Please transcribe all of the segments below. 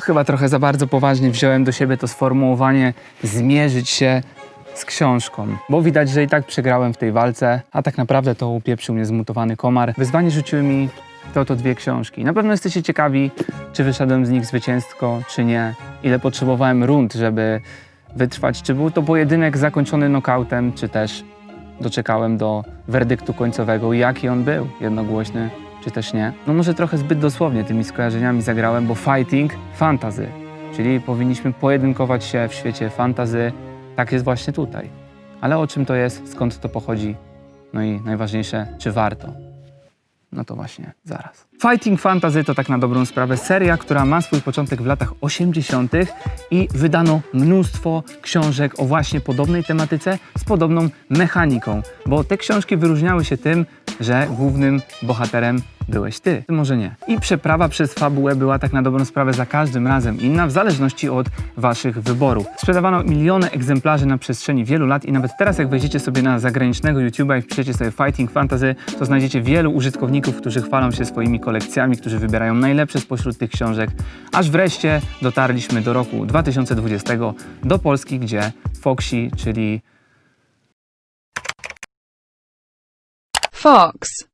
Chyba trochę za bardzo poważnie wziąłem do siebie to sformułowanie zmierzyć się z książką, bo widać, że i tak przegrałem w tej walce, a tak naprawdę to upieprzył mnie zmutowany komar. Wyzwanie rzuciły mi te oto dwie książki. Na pewno jesteście ciekawi, czy wyszedłem z nich zwycięsko, czy nie. Ile potrzebowałem rund, żeby wytrwać. Czy był to pojedynek zakończony nokautem, czy też doczekałem do werdyktu końcowego. Jaki on był? Jednogłośny, czy też nie? No może trochę zbyt dosłownie tymi skojarzeniami zagrałem, bo fighting, fantazy. Czyli powinniśmy pojedynkować się w świecie fantazy. Tak jest właśnie tutaj. Ale o czym to jest, skąd to pochodzi? No i najważniejsze, czy warto? No to właśnie zaraz. Fighting Fantasy to tak na dobrą sprawę seria, która ma swój początek w latach 80. i wydano mnóstwo książek o właśnie podobnej tematyce z podobną mechaniką, bo te książki wyróżniały się tym, że głównym bohaterem byłeś ty, może nie. I przeprawa przez fabułę była tak na dobrą sprawę za każdym razem inna, w zależności od waszych wyborów. Sprzedawano miliony egzemplarzy na przestrzeni wielu lat i nawet teraz jak wejdziecie sobie na zagranicznego YouTube'a i wpiszecie sobie Fighting Fantasy, to znajdziecie wielu użytkowników, którzy chwalą się swoimi kolekcjami, którzy wybierają najlepsze spośród tych książek, aż wreszcie dotarliśmy do roku 2020 do Polski, gdzie Foxy, czyli Fox.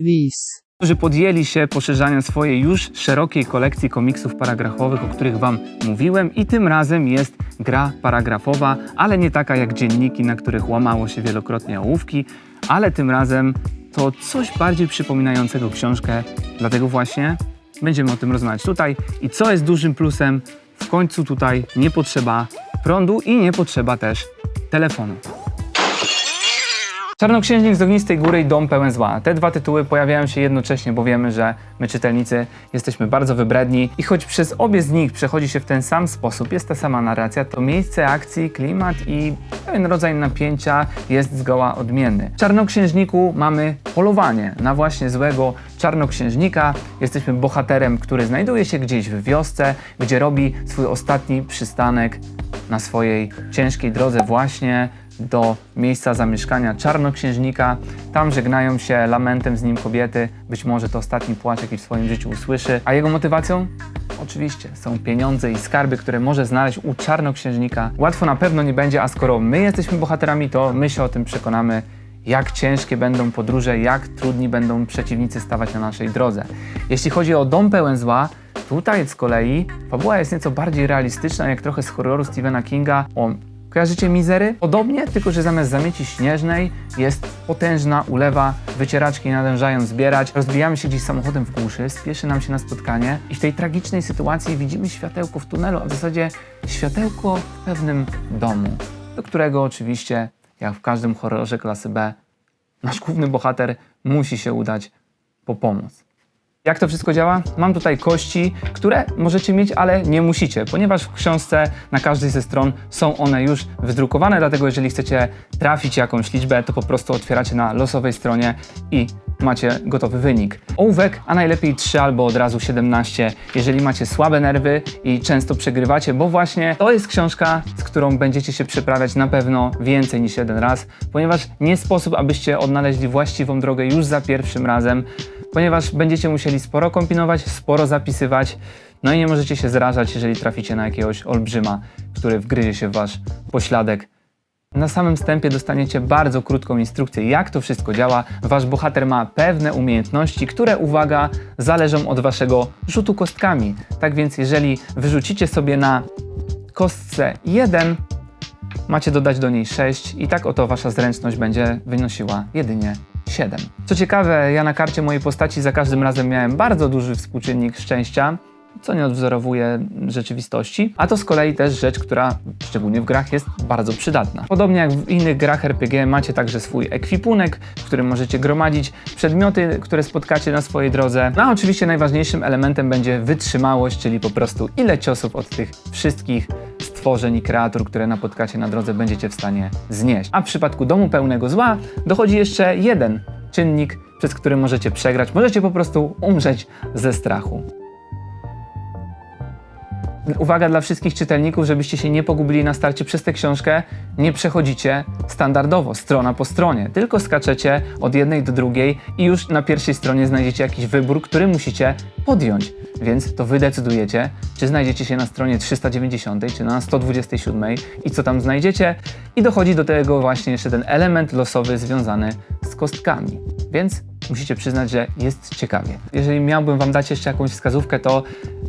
Lis. którzy podjęli się poszerzania swojej już szerokiej kolekcji komiksów paragrafowych, o których Wam mówiłem i tym razem jest gra paragrafowa, ale nie taka jak dzienniki, na których łamało się wielokrotnie ołówki, ale tym razem to coś bardziej przypominającego książkę, dlatego właśnie będziemy o tym rozmawiać tutaj i co jest dużym plusem, w końcu tutaj nie potrzeba prądu i nie potrzeba też telefonu. Czarnoksiężnik z Ognistej Góry i Dom pełen zła. Te dwa tytuły pojawiają się jednocześnie, bo wiemy, że my czytelnicy jesteśmy bardzo wybredni i choć przez obie z nich przechodzi się w ten sam sposób, jest ta sama narracja, to miejsce akcji, klimat i pewien rodzaj napięcia jest zgoła odmienny. W Czarnoksiężniku mamy polowanie na właśnie złego czarnoksiężnika. Jesteśmy bohaterem, który znajduje się gdzieś w wiosce, gdzie robi swój ostatni przystanek na swojej ciężkiej drodze właśnie do miejsca zamieszkania czarnoksiężnika. Tam żegnają się lamentem z nim kobiety. Być może to ostatni płacz, jaki w swoim życiu usłyszy. A jego motywacją? Oczywiście są pieniądze i skarby, które może znaleźć u czarnoksiężnika. Łatwo na pewno nie będzie, a skoro my jesteśmy bohaterami, to my się o tym przekonamy, jak ciężkie będą podróże, jak trudni będą przeciwnicy stawać na naszej drodze. Jeśli chodzi o Dom pełen zła, tutaj z kolei fabuła jest nieco bardziej realistyczna, jak trochę z horroru Stephena Kinga. O, kojarzycie mizery? Podobnie, tylko że zamiast zamieci śnieżnej jest potężna ulewa, wycieraczki nadążają zbierać, rozbijamy się gdzieś samochodem w głuszy, spieszy nam się na spotkanie i w tej tragicznej sytuacji widzimy światełko w tunelu, a w zasadzie światełko w pewnym domu, do którego oczywiście, jak w każdym horrorze klasy B, nasz główny bohater musi się udać po pomoc. Jak to wszystko działa? Mam tutaj kości, które możecie mieć, ale nie musicie, ponieważ w książce na każdej ze stron są one już wydrukowane, dlatego jeżeli chcecie trafić jakąś liczbę, to po prostu otwieracie na losowej stronie i macie gotowy wynik. Ołówek, a najlepiej 3 albo od razu 17, jeżeli macie słabe nerwy i często przegrywacie, bo właśnie to jest książka, z którą będziecie się przeprawiać na pewno więcej niż jeden raz, ponieważ nie sposób, abyście odnaleźli właściwą drogę już za pierwszym razem, ponieważ będziecie musieli sporo kombinować, sporo zapisywać, no i nie możecie się zrażać, jeżeli traficie na jakiegoś olbrzyma, który wgryzie się w wasz pośladek. Na samym wstępie dostaniecie bardzo krótką instrukcję, jak to wszystko działa. Wasz bohater ma pewne umiejętności, które, uwaga, zależą od waszego rzutu kostkami. Tak więc, jeżeli wyrzucicie sobie na kostce 1, macie dodać do niej 6 i tak oto wasza zręczność będzie wynosiła jedynie 7. Co ciekawe, ja na karcie mojej postaci za każdym razem miałem bardzo duży współczynnik szczęścia, co nie odwzorowuje rzeczywistości, a to z kolei też rzecz, która szczególnie w grach jest bardzo przydatna. Podobnie jak w innych grach RPG macie także swój ekwipunek, w którym możecie gromadzić przedmioty, które spotkacie na swojej drodze. No a oczywiście najważniejszym elementem będzie wytrzymałość, czyli po prostu ile ciosów od tych wszystkich stworzeń i kreatur, które napotkacie na drodze, będziecie w stanie znieść. A w przypadku domu pełnego zła dochodzi jeszcze jeden czynnik, przez który możecie przegrać. Możecie po prostu umrzeć ze strachu. Uwaga dla wszystkich czytelników, żebyście się nie pogubili na starcie przez tę książkę. Nie przechodzicie standardowo, strona po stronie, tylko skaczecie od jednej do drugiej i już na pierwszej stronie znajdziecie jakiś wybór, który musicie podjąć. Więc to wy decydujecie, czy znajdziecie się na stronie 390, czy na 127 i co tam znajdziecie. I dochodzi do tego właśnie jeszcze ten element losowy związany z kostkami. Więc musicie przyznać, że jest ciekawie. Jeżeli miałbym wam dać jeszcze jakąś wskazówkę, to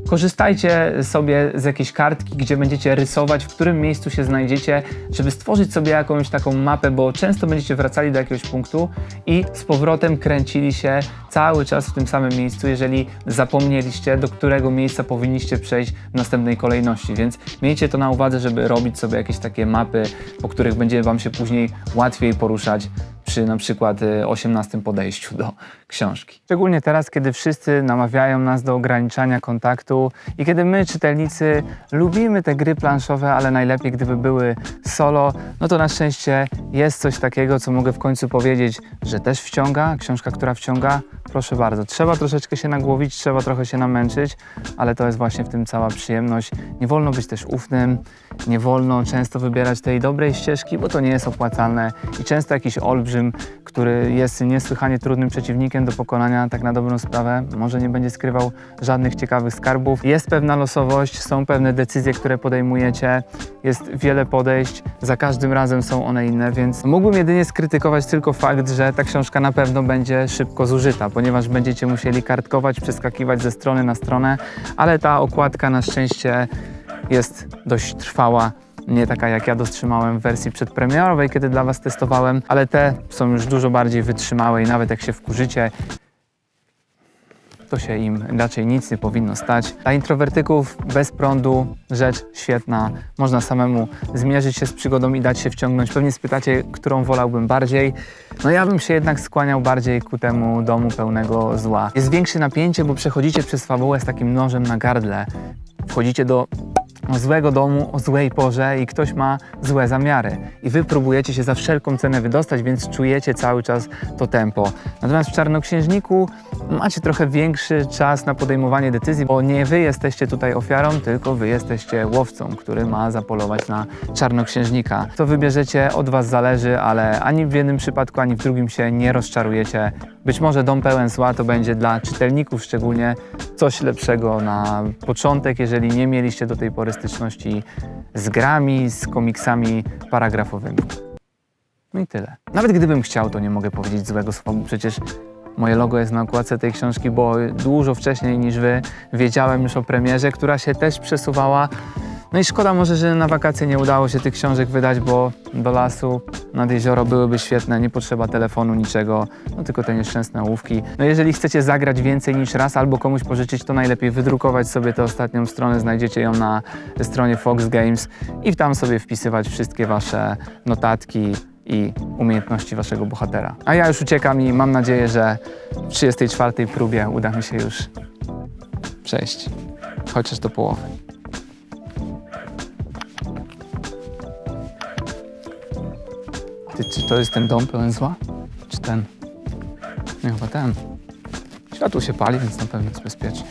korzystajcie sobie z jakiejś kartki, gdzie będziecie rysować, w którym miejscu się znajdziecie, żeby stworzyć sobie jakąś taką mapę, bo często będziecie wracali do jakiegoś punktu i z powrotem kręcili się cały czas w tym samym miejscu, jeżeli zapomnieliście, do którego miejsca powinniście przejść w następnej kolejności. Więc miejcie to na uwadze, żeby robić sobie jakieś takie mapy, po których będzie wam się później łatwiej poruszać przy na przykład y, 18 podejściu do książki. Szczególnie teraz, kiedy wszyscy namawiają nas do ograniczania kontaktu i kiedy my, czytelnicy, lubimy te gry planszowe, ale najlepiej gdyby były solo, no to na szczęście jest coś takiego, co mogę w końcu powiedzieć, że też wciąga, książka, która wciąga, proszę bardzo. Trzeba troszeczkę się nagłowić, trzeba trochę się namęczyć, ale to jest właśnie w tym cała przyjemność. Nie wolno być też ufnym, nie wolno często wybierać tej dobrej ścieżki, bo to nie jest opłacalne i często jakiś olbrzym, który jest niesłychanie trudnym przeciwnikiem do pokonania, tak na dobrą sprawę, może nie będzie skrywał żadnych ciekawych skarbów. Jest pewna losowość, są pewne decyzje, które podejmujecie, jest wiele podejść, za każdym razem są one inne, więc mógłbym jedynie skrytykować tylko fakt, że ta książka na pewno będzie szybko zużyta, ponieważ będziecie musieli kartkować, przeskakiwać ze strony na stronę, ale ta okładka na szczęście jest dość trwała. Nie taka jak ja dostrzymałem w wersji przedpremierowej, kiedy dla Was testowałem, ale te są już dużo bardziej wytrzymałe i nawet jak się wkurzycie, to się im raczej nic nie powinno stać. Dla introwertyków bez prądu rzecz świetna. Można samemu zmierzyć się z przygodą i dać się wciągnąć. Pewnie spytacie, którą wolałbym bardziej. No ja bym się jednak skłaniał bardziej ku temu domu pełnego zła. Jest większe napięcie, bo przechodzicie przez fabułę z takim nożem na gardle. Wchodzicie do złego domu o złej porze i ktoś ma złe zamiary. I wy próbujecie się za wszelką cenę wydostać, więc czujecie cały czas to tempo. Natomiast w Czarnoksiężniku macie trochę większy czas na podejmowanie decyzji, bo nie wy jesteście tutaj ofiarą, tylko wy jesteście łowcą, który ma zapolować na Czarnoksiężnika. Co wybierzecie, od was zależy, ale ani w jednym przypadku, ani w drugim się nie rozczarujecie. Być może Dom Pełen Zła to będzie dla czytelników szczególnie coś lepszego na początek, jeżeli nie mieliście do tej pory styczności z grami, z komiksami paragrafowymi. No i tyle. Nawet gdybym chciał, to nie mogę powiedzieć złego słowa, przecież moje logo jest na okładce tej książki, bo dużo wcześniej niż wy wiedziałem już o premierze, która się też przesuwała. No i szkoda może, że na wakacje nie udało się tych książek wydać, bo do lasu, nad jezioro byłyby świetne, nie potrzeba telefonu, niczego, no tylko te nieszczęsne ołówki. No jeżeli chcecie zagrać więcej niż raz albo komuś pożyczyć, to najlepiej wydrukować sobie tę ostatnią stronę, znajdziecie ją na stronie Fox Games i tam sobie wpisywać wszystkie wasze notatki, i umiejętności waszego bohatera. A ja już uciekam i mam nadzieję, że w 34 próbie uda mi się już przejść, chociaż do połowy. Ty, czy to jest ten dom pełen zła? Czy ten? Nie, chyba ten. Światło się pali, więc na pewno jest bezpiecznie.